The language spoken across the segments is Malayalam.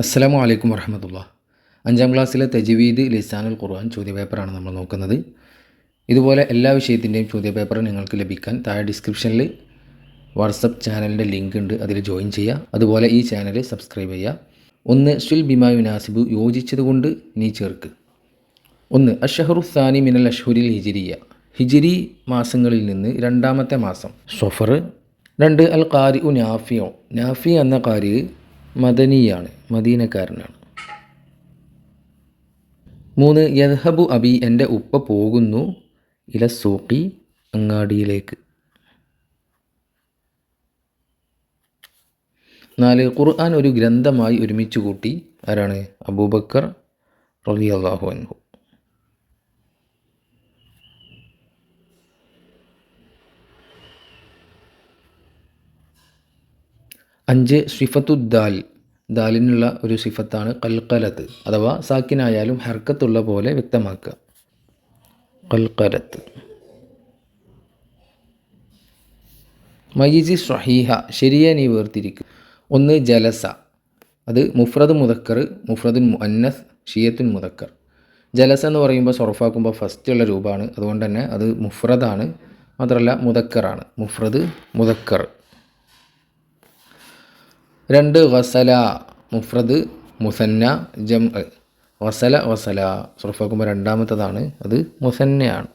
അസ്സലാമു വലൈക്കും വറഹമത്തുള്ള. അഞ്ചാം ക്ലാസ്സിലെ തജ്വീദ് ലിസാനുൽ ഖുർആൻ ചോദ്യപേപ്പറാണ് നമ്മൾ നോക്കുന്നത്. ഇതുപോലെ എല്ലാ വിഷയത്തിന്റെയും ചോദ്യപേപ്പർ നിങ്ങൾക്ക് ലഭിക്കാൻ താഴെ ഡിസ്ക്രിപ്ഷനിൽ വാട്സപ്പ് ചാനലിന്റെ ലിങ്ക് ഉണ്ട് അതിൽ ജോയിൻ ചെയ്യുക. അതുപോലെ ഈ ചാനൽ സബ്സ്ക്രൈബ് ചെയ്യുക. ഒന്ന് ഷിൽ ബിമാ യുനാസിബു യോജിച്ചതുകൊണ്ട് നീ ചേർക്ക്. ഒന്ന് അഷഹറു സാനി മിനൽ അഷ്ഹുരിൽ ഹിജിരിയ. ഹിജിരി മാസങ്ങളിൽ നിന്ന് രണ്ടാമത്തെ മാസം സൊഫർ രണ്ട് അൽ കാരി ഉ നാഫിയോ നാഫി എന്ന കാരി മദനിയാണ് മദീനക്കാരനാണ്. മൂന്ന് യദ്ഹബു അബി എന്റെ ഉപ്പ പോകുന്നു ഇല സൂക്കി അങ്ങാടിയിലേക്ക്. നാല് ഖുർആൻ ഒരു ഗ്രന്ഥമായി ഒരുമിച്ച് കൂട്ടി ആരാണ്? അബൂബക്കർ റബി അള്ളാഹു അൻഹു. അഞ്ച് സിഫത്തുദ്ദാൽ. ദാലിനുള്ള ഒരു സിഫത്താണ് കൽക്കലത്ത് അഥവാ സാക്കിനായാലും ഹർക്കത്തുള്ള പോലെ വ്യക്തമാക്കുക. കൽക്കലത്ത് മയ്യിസി സ്വഹീഹ ശരിയെ നീ വേർതിരിക്കും. ഒന്ന് ജലസ അത് മുഫ്രദ് മുതക്കർ മുഫ്രദുൻ മുഅന്നസ് ഷിയത്തുൻ മുതക്കർ ജലസ എന്ന് പറയുമ്പോൾ സൊറഫാക്കുമ്പോൾ ഫസ്റ്റ് ഉള്ള രൂപമാണ്. അതുകൊണ്ട് തന്നെ അത് മുഫ്രദാണ് മാത്രമല്ല മുതക്കറാണ് മുഫ്രദ് മുതക്കർ രണ്ട് വസല മുഫ്രദ് മുസന്ന ജം വസല വസല. സുറഫാക്കുമ്പോൾ രണ്ടാമത്തതാണ്. അത് മുസന്നയാണ്.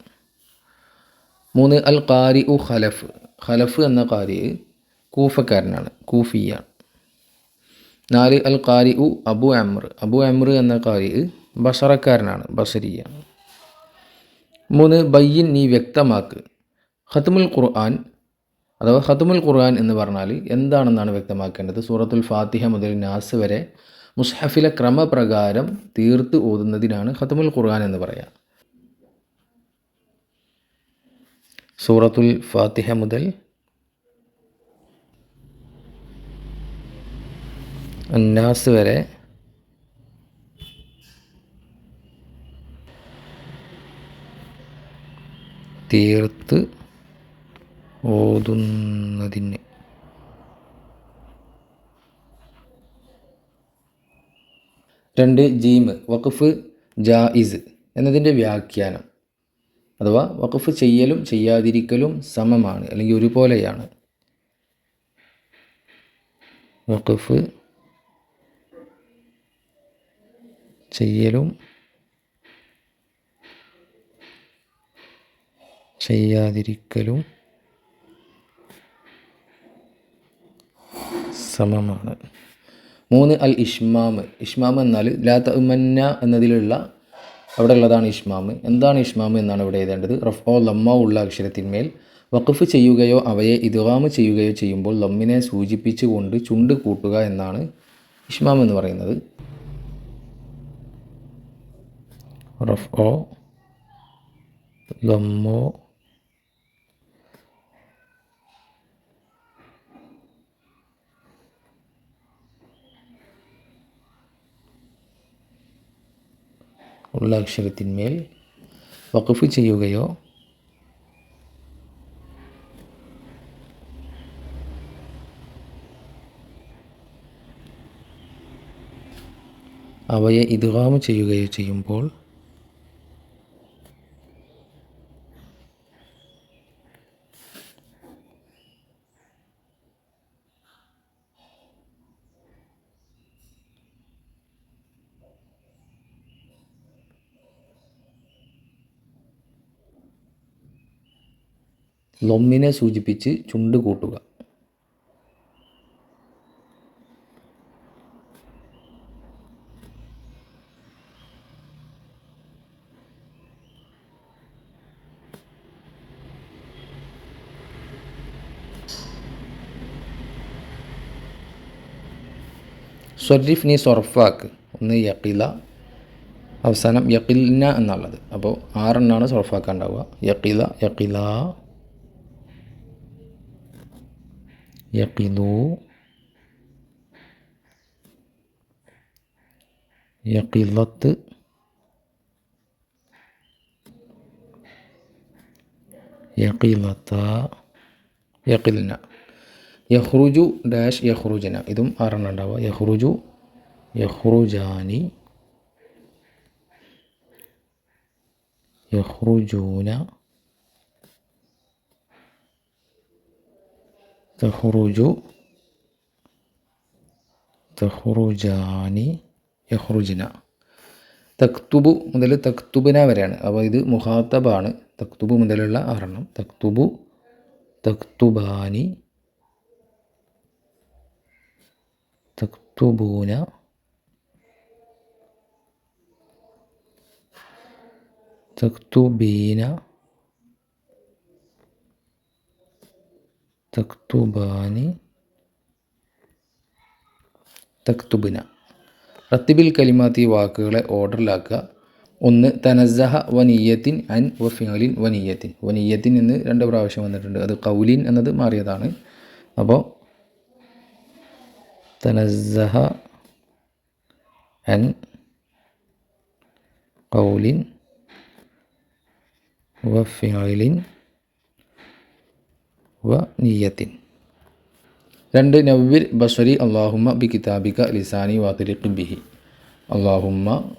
മൂന്ന് അൽ കാരി ഉ ഖലഫ്. ഖലഫ് എന്ന കാരി കൂഫക്കാരനാണ്. കൂഫിയാണ്. നാല് അൽ കാരി ഉ അബു അമർ അബു അമർ എന്ന കാരി ബഷറക്കാരനാണ്. ബഷരിയാണ്. മൂന്ന് ബയ്യൻ നീ വ്യക്തമാക്ക്. ഖത്മുൽ ഖുർആൻ അഥവാ ഹത്തുമുൽ ഖുർആൻ എന്ന് പറഞ്ഞാൽ എന്താണെന്നാണ് വ്യക്തമാക്കേണ്ടത്? സൂറത്തുൽ ഫാത്തിഹ മുതൽ നാസ് വരെ മുസ്ഹഫിലെ ക്രമപ്രകാരം തീർത്ത് ഓതുന്നതിനാണ് ഹത്തുമുൽ ഖുർആൻ എന്ന് പറയുക സൂറത്തുൽ ഫാത്തിഹ മുതൽ അന്നാസ് വരെ തീർത്ത് ഓതുന്നതിന്. രണ്ട് ജീമ് വഖഫ് ജായിസ് എന്നതിന്റെ വ്യാഖ്യാനം. അഥവാ വഖഫ് ചെയ്യലും ചെയ്യാതിരിക്കലും സമമാണ് അല്ലെങ്കിൽ ഒരുപോലെയാണ്. വഖഫ് ചെയ്യലും ചെയ്യാതിരിക്കലും സമമാണ്. മൂന്ന് അൽ ഇഷ്മാമ്. ഇഷ്മാമ് എന്നാൽ ലാ തമന്ന എന്നതിലുള്ള അവിടെ ഉള്ളതാണ് ഇഷ്മാമ്. എന്താണ് ഇഷ്മാമ് എന്നാണ് ഇവിടെ എഴുതേണ്ടത്? റഫോ ലമ്മ ഉള്ള അക്ഷരത്തിന്മേൽ വഖഫ് ചെയ്യുകയോ അവയെ ഇതുവാമ് ചെയ്യുകയോ ചെയ്യുമ്പോൾ ലമ്മിനെ സൂചിപ്പിച്ചുകൊണ്ട് ചുണ്ട് കൂട്ടുക എന്നാണ് ഇഷ്മാം എന്ന് പറയുന്നത്. റഫോ ലമ്മോ ഉള്ള അക്ഷരത്തിന്മേൽ വഖഫ് ചെയ്യുകയോ അവയെ ഇദ്ഗാമ് ചെയ്യുകയോ ചെയ്യുമ്പോൾ ലൊമ്മിനെ സൂചിപ്പിച്ച് ചുണ്ട് കൂട്ടുക. സ്വരിഫ് നീ സൊറഫാക്ക് ഒന്ന് യക്കില അവസാനം യക്കിൽന എന്നുള്ളത്. അപ്പോൾ ആറെണ്ണാണ് സൊറഫാക്കാൻ ഉണ്ടാവുക യക്കില യക്കില യക്കിദു യക്കിലത്ത് യക്കിലത്ത യക്കിലിന യഹ്റുജു ഡാഷ് യഹ്റുജന ഇതും ആറെണ്ണം ഉണ്ടാവുക യഹ്റുജു യഹ്റുജാനി യഹ്റുജൂന തഹ്റുജു തഹുറുജാനി യഹ്റുജിന. തക്തുബു മുതൽ തക്തുബിന വരെയാണ്. അപ്പോൾ ഇത് മുഹാത്തബാണ് തക്തുബു മുതലുള്ള ആറെണ്ണം. തക്തുബു തക്തുബാനി തക്തുബൂന തക്തുബീന തക്തുബാനി തക്തുബിന. റത്തിബിൽ കലിമാത്തി വാക്കുകളെ ഓർഡറിലാക്കുക. ഒന്ന് തനസഹ വനീയത്തിൻ അൻ വഫിയലിൻ വനീയത്തിൻ. വനീയത്തിൻ എന്ന് രണ്ട് പ്രാവശ്യം വന്നിട്ടുണ്ട്. അത് കൗലിൻ എന്നത് മാറിയതാണ്. അപ്പോൾ തനസഹ അൻ കൗലിൻ വഫിയലിൻ വ നീയത്തിൻ. രണ്ട് നവ്വിർ ബഷരി അള്ളാഹുമ്മ ബി കിതാബിക ലിസാനി വാതിരിഖ് ബിഹി. അള്ളാഹുമ്മ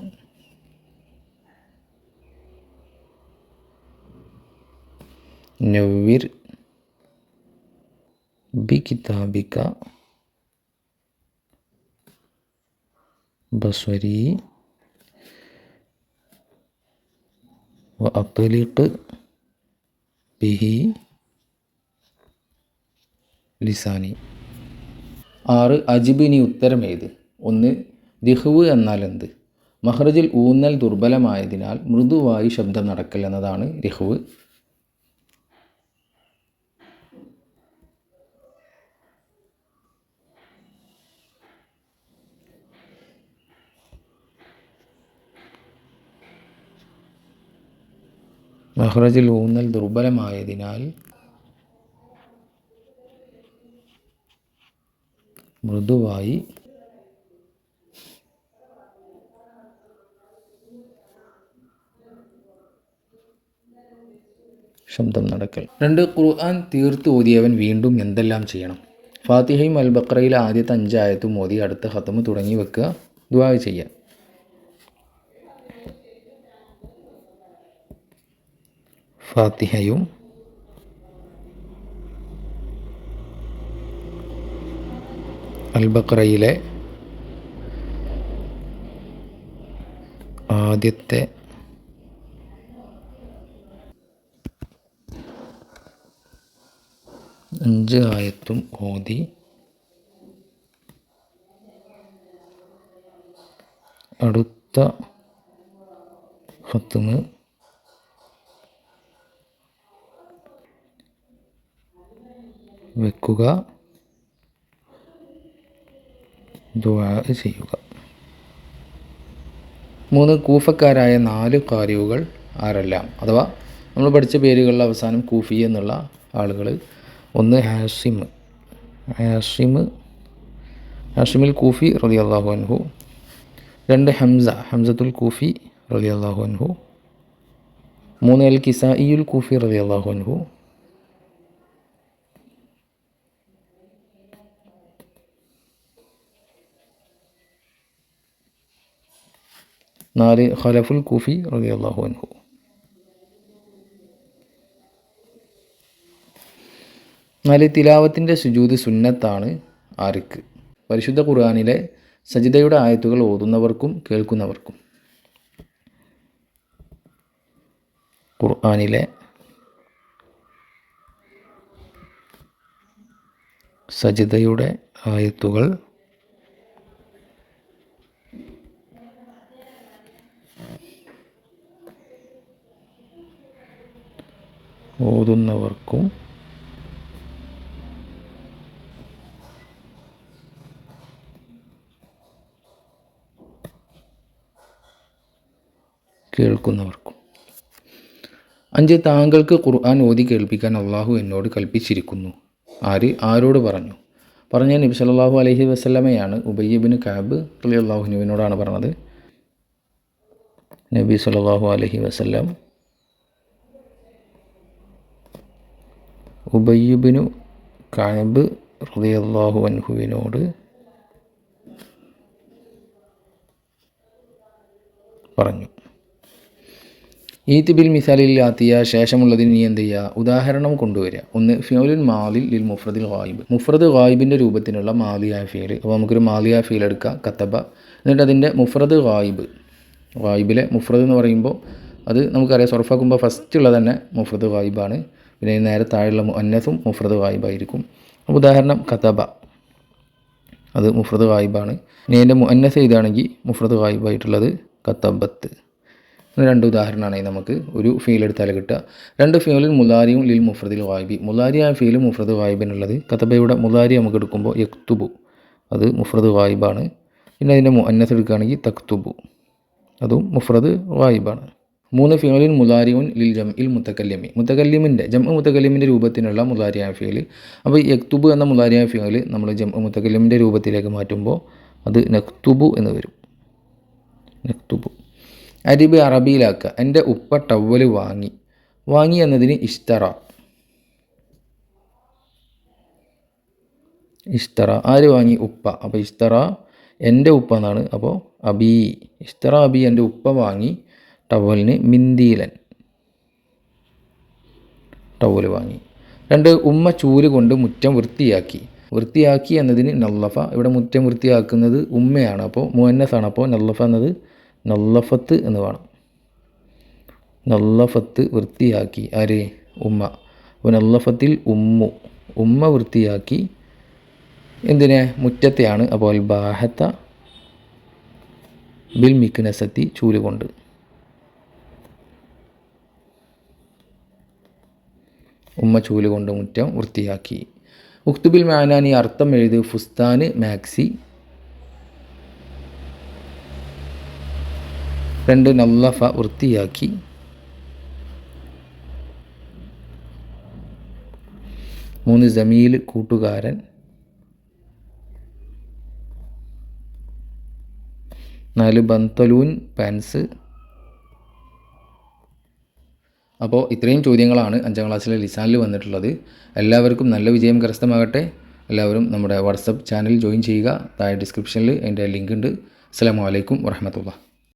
നവ്വിർ ബി കിതാബിക ബസ്വരി അത്ലിഖ് ബിഹി. ലിസാനി. ആറ് അജിബിനി ഉത്തരം ഏത്? ഒന്ന് ദിഹുവ് എന്നാൽ എന്ത്? മഹ്റജിൽ ഊന്നൽ ദുർബലമായതിനാൽ മൃദുവായി ശബ്ദം നടക്കൽ എന്നതാണ് രഹുവ് മഹ്റജിൽ ഊന്നൽ ദുർബലമായതിനാൽ മൃദുവായി. ശബ്ദം നടക്കൽ. രണ്ട് ഖുർആൻ തീർത്തു ഓതിയവൻ വീണ്ടും എന്തെല്ലാം ചെയ്യണം? ഫാത്തിഹയും അൽ ബക്രയിലെ ആദ്യത്തെ അഞ്ചായത്തും ഓതി അടുത്ത ഹത്തമ് തുടങ്ങി വെക്കുക. ദുആ ചെയ്യുക ഫാത്തിഹയും അൽ ബക്രയിലെ ആദ്യത്തെ അഞ്ച് ആയത്തും ഓതി അടുത്ത ഹത്തുമ് വെക്കുക. ചെയ്യുക. മൂന്ന് കൂഫക്കാരായ നാല് കാര്യവുകൾ ആരെല്ലാം? അഥവാ നമ്മൾ പഠിച്ച പേരുകളിൽ അവസാനം കൂഫി എന്നുള്ള ആളുകൾ. ഒന്ന് ഹാഷിം. ഹാഷിം ഹാഷിമിൽ കൂഫി റലി അള്ളാഹു അൻഹു. രണ്ട് ഹംസ. ഹംസത്തുൽ കൂഫി റലി അള്ളാഹു അൻഹു. മൂന്ന് അൽ കിസായിയുൽ കൂഫി റലി അള്ളാഹു അൻഹു. നാല് ഖലഫുൽ കൂഫി റബി അള്ളാഹു അൻഹു. നാല് തിലാവത്തിന്റെ സുജൂത് സുന്നത്താണ് ആർക്ക്. പരിശുദ്ധ ഖുർആാനിലെ സജിതയുടെ ആയത്തുകൾ ഓതുന്നവർക്കും കേൾക്കുന്നവർക്കും. ഖുർആാനിലെ സജിതയുടെ ആയത്തുകൾ ഓതുന്നവർക്കും കേൾക്കുന്നവർക്കും. അഞ്ച് താങ്കൾക്ക് ഖുർആൻ ഓതി കേൾപ്പിക്കാൻ അള്ളാഹു എന്നോട് കൽപ്പിച്ചിരിക്കുന്നു. ആര്? ആരോട് പറഞ്ഞു? പറഞ്ഞ നബി സല്ലല്ലാഹു അലഹി വസ്ലമയാണ് ഉബയ്യബിന് കാബ് അലി അള്ളാഹുനുവിനോടാണ് പറഞ്ഞത്. നബി സല്ലല്ലാഹു അലഹി വസല്ലം ഉബയ്യബിനു കായബ് റളിയല്ലാഹു അൻഹുവിനോട് പറഞ്ഞു. ഈത്ത് ബിൽ മിസാലിൽ ആത്തിയ ശേഷമുള്ളതിന് നീ എന്ത് ചെയ്യുക ഉദാഹരണം കൊണ്ടുവരിക. ഒന്ന് ഫ്യോലിൻ മാലിൽ ലിൽ മുഫ്രദിൽ ഗായിബ്. മുഫ്രദ് ഗായിബിന്റെ രൂപത്തിലുള്ള മാലിയ ഫീൽ അപ്പോൾ നമുക്കൊരു മാലിയ ഫീൽ എടുക്കാം. കത്തബ. എന്നിട്ട് അതിന്റെ മുഫ്രദ് ഗായിബ്. ഗായിബിലെ മുഫ്രദ് എന്ന് പറയുമ്പോൾ അത് നമുക്കറിയാം. സൊർഫാക്കുമ്പോൾ ഫസ്റ്റ് ഉള്ളത് തന്നെ മുഫ്രദ് ഗായിബാണ്. പിന്നെ നേരെ താഴെയുള്ള അന്നസും മുഫ്രദ് വായിബായിരിക്കും. ഉദാഹരണം കഥബ. അത് മുഫ്രദ് വായിബാണ്. ഇനി അതിന്റെ മുന്നസ് ഇതാണെങ്കിൽ മുഫ്രദ് വായിബായിട്ടുള്ളത് കത്തബത്ത് രണ്ട് ഉദാഹരണമാണ് നമുക്ക് ഒരു ഫീൽ എടുത്താൽ കിട്ടുക. രണ്ട് ഫീലിൽ മുലാരിയും ലിൽ മുഫ്രദിൽ വായിബി. മുലാരിയായ ഫീലും മുഫ്രദ് വായിബിനുള്ളത് കഥബയുടെ മുലാരി നമുക്ക് എടുക്കുമ്പോൾ യക്തുബു. അത് മുഫ്രദ് വായിബാണ്. പിന്നെ അതിന്റെ മുന്നസ് എടുക്കുകയാണെങ്കിൽ തക്തുബു. അതും മുഫ്രദ് വായിബാണ്. മൂന്ന് ഫിയോലിൻ മുലാരിയുൻ ലിൽ ജം ഇൽ മുത്തക്കല്യമി മുത്തക്കല്ലിമിന്റെ ജം മുത്തക്കല്ലിമിന്റെ രൂപത്തിനുള്ള മുതാരിയായ ഫിയോൽ അപ്പോൾ യക്തുബ് എന്ന മുതാരിയായ ഫിയോൽ നമ്മൾ ജം മുത്തക്കല്ലിമിന്റെ രൂപത്തിലേക്ക് മാറ്റുമ്പോൾ അത് നക്തുബു എന്ന് വരും. നക്തുബു. അരിബ് അറബിയിലാക്കുക. എന്റെ ഉപ്പ ടവൽ വാങ്ങി. വാങ്ങി എന്നതിന് ഇഷ്ടറ ഇഷ്ടറ ആര് വാങ്ങി? ഉപ്പ. അപ്പോൾ ഇഷ്ടറ എന്റെ ഉപ്പ എന്നാണ്. അപ്പോൾ അബി. ഇഷ്ടറ അബി എന്റെ ഉപ്പ വാങ്ങി. ടവലിന് മിന്തിയിലൻ. ടവൽ വാങ്ങി. രണ്ട് ഉമ്മ ചൂൽ കൊണ്ട് മുറ്റം വൃത്തിയാക്കി. വൃത്തിയാക്കി എന്നതിന് നല്ലഫ. ഇവിടെ മുറ്റം വൃത്തിയാക്കുന്നത് ഉമ്മയാണ്. അപ്പോൾ മുഹന്നസാണ്. അപ്പോൾ നല്ലഫ എന്നത് നല്ലഫത്ത് എന്ന് വേണം. നല്ലഫത്ത് വൃത്തിയാക്കി. ആര്? ഉമ്മ. അപ്പോൾ നല്ലഫത്തിൽ ഉമ്മു. ഉമ്മ വൃത്തിയാക്കി എന്തിനെ? മുറ്റത്തെയാണ്. അപ്പോൾ ബാഹത്ത ബിൽ മിക്നസത്തി ചൂൽ കൊണ്ട്. ഉമ്മ ചൂൽ കൊണ്ട് മുറ്റം വൃത്തിയാക്കി. ഉക്തുബിൽ മാനാനി അർത്ഥം എഴുത് ഫുസ്താന് മാക്സി. രണ്ട് നല്ലഫ വൃത്തിയാക്കി. മൂന്ന് ജമീൽ കൂട്ടുകാരൻ. നാല് ബന്തലൂൻ പാൻസ്. അപ്പോൾ ഇത്രയും ചോദ്യങ്ങളാണ് അഞ്ചാം ക്ലാസ്സിലെ ലിസാനിൽ വന്നിട്ടുള്ളത്. എല്ലാവർക്കും നല്ല വിജയം കരസ്ഥമാകട്ടെ. എല്ലാവരും നമ്മുടെ വാട്സപ്പ് ചാനൽ ജോയിൻ ചെയ്യുക. താഴെ ഡിസ്ക്രിപ്ഷനിൽ എന്റെ ലിങ്ക് ഉണ്ട്. അസ്സാം വലൈക്കും വറഹമത്തുള്ള